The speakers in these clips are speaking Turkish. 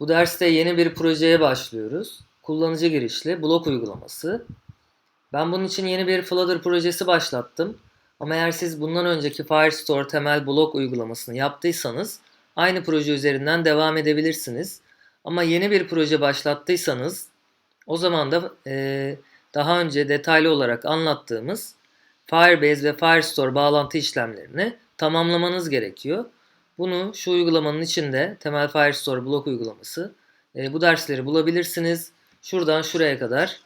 Bu derste yeni bir projeye başlıyoruz. Kullanıcı girişli blok uygulaması. Ben bunun için yeni bir Flutter projesi başlattım. Ama eğer siz bundan önceki Firestore temel blok uygulamasını yaptıysanız aynı proje üzerinden devam edebilirsiniz. Ama yeni bir proje başlattıysanız o zaman da e, daha önce detaylı olarak anlattığımız Firebase ve Firestore bağlantı işlemlerini tamamlamanız gerekiyor. Bunu şu uygulamanın içinde temel Firestore blok uygulaması. E, bu dersleri bulabilirsiniz. Şuradan şuraya kadar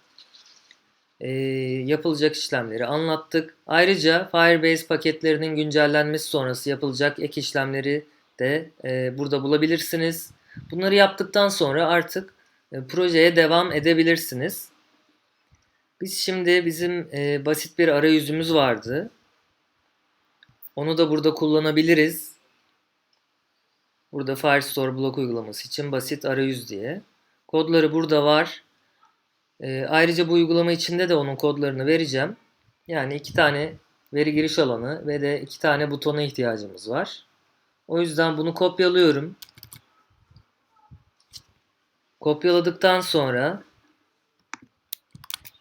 e, yapılacak işlemleri anlattık. Ayrıca Firebase paketlerinin güncellenmesi sonrası yapılacak ek işlemleri de e, burada bulabilirsiniz. Bunları yaptıktan sonra artık e, projeye devam edebilirsiniz. Biz şimdi bizim e, basit bir arayüzümüz vardı. Onu da burada kullanabiliriz. Burada Firestore blok uygulaması için basit arayüz diye. Kodları burada var. E, ayrıca bu uygulama içinde de onun kodlarını vereceğim. Yani iki tane veri giriş alanı ve de iki tane butona ihtiyacımız var. O yüzden bunu kopyalıyorum. Kopyaladıktan sonra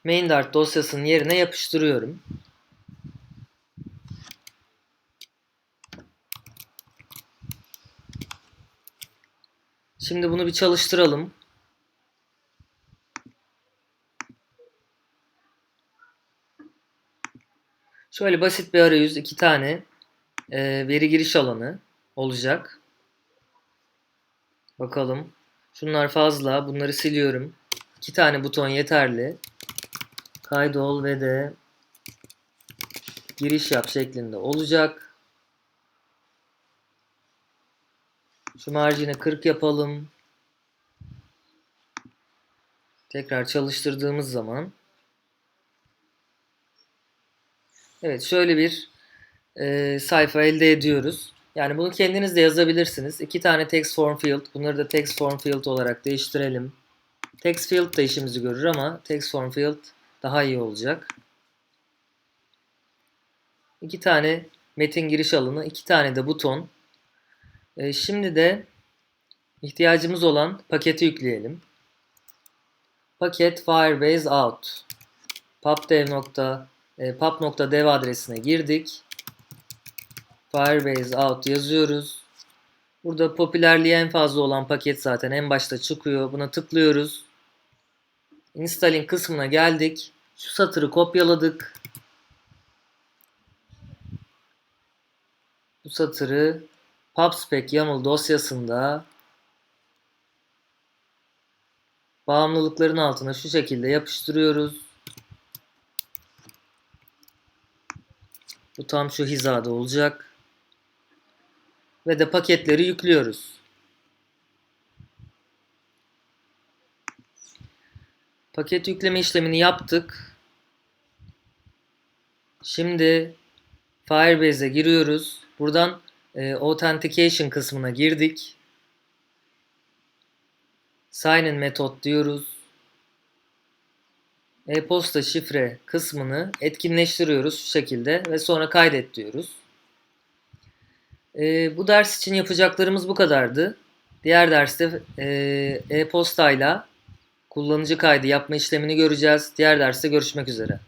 main.dart dosyasının yerine yapıştırıyorum. Şimdi bunu bir çalıştıralım. Şöyle basit bir arayüz, iki tane e, veri giriş alanı olacak. Bakalım. Şunlar fazla. Bunları siliyorum. İki tane buton yeterli. Kaydol ve de giriş yap şeklinde olacak. Şu marjini 40 yapalım. Tekrar çalıştırdığımız zaman Evet şöyle bir e, sayfa elde ediyoruz. Yani bunu kendiniz de yazabilirsiniz. İki tane text form field. Bunları da text form field olarak değiştirelim. Text field da işimizi görür ama text form field daha iyi olacak. İki tane metin giriş alanı, iki tane de buton. E, şimdi de ihtiyacımız olan paketi yükleyelim. Paket firebase out pubdev e, pub.dev adresine girdik. Firebase out yazıyoruz. Burada popülerliği en fazla olan paket zaten en başta çıkıyor. Buna tıklıyoruz. Installing kısmına geldik. Şu satırı kopyaladık. Bu satırı pubspec YAML dosyasında bağımlılıkların altına şu şekilde yapıştırıyoruz. Bu tam şu hizada olacak. Ve de paketleri yüklüyoruz. Paket yükleme işlemini yaptık. Şimdi Firebase'e giriyoruz. Buradan e, Authentication kısmına girdik. Sign in metot diyoruz. E-posta şifre kısmını etkinleştiriyoruz şu şekilde ve sonra kaydet diyoruz. E, bu ders için yapacaklarımız bu kadardı. Diğer derste e, e-postayla kullanıcı kaydı yapma işlemini göreceğiz. Diğer derste görüşmek üzere.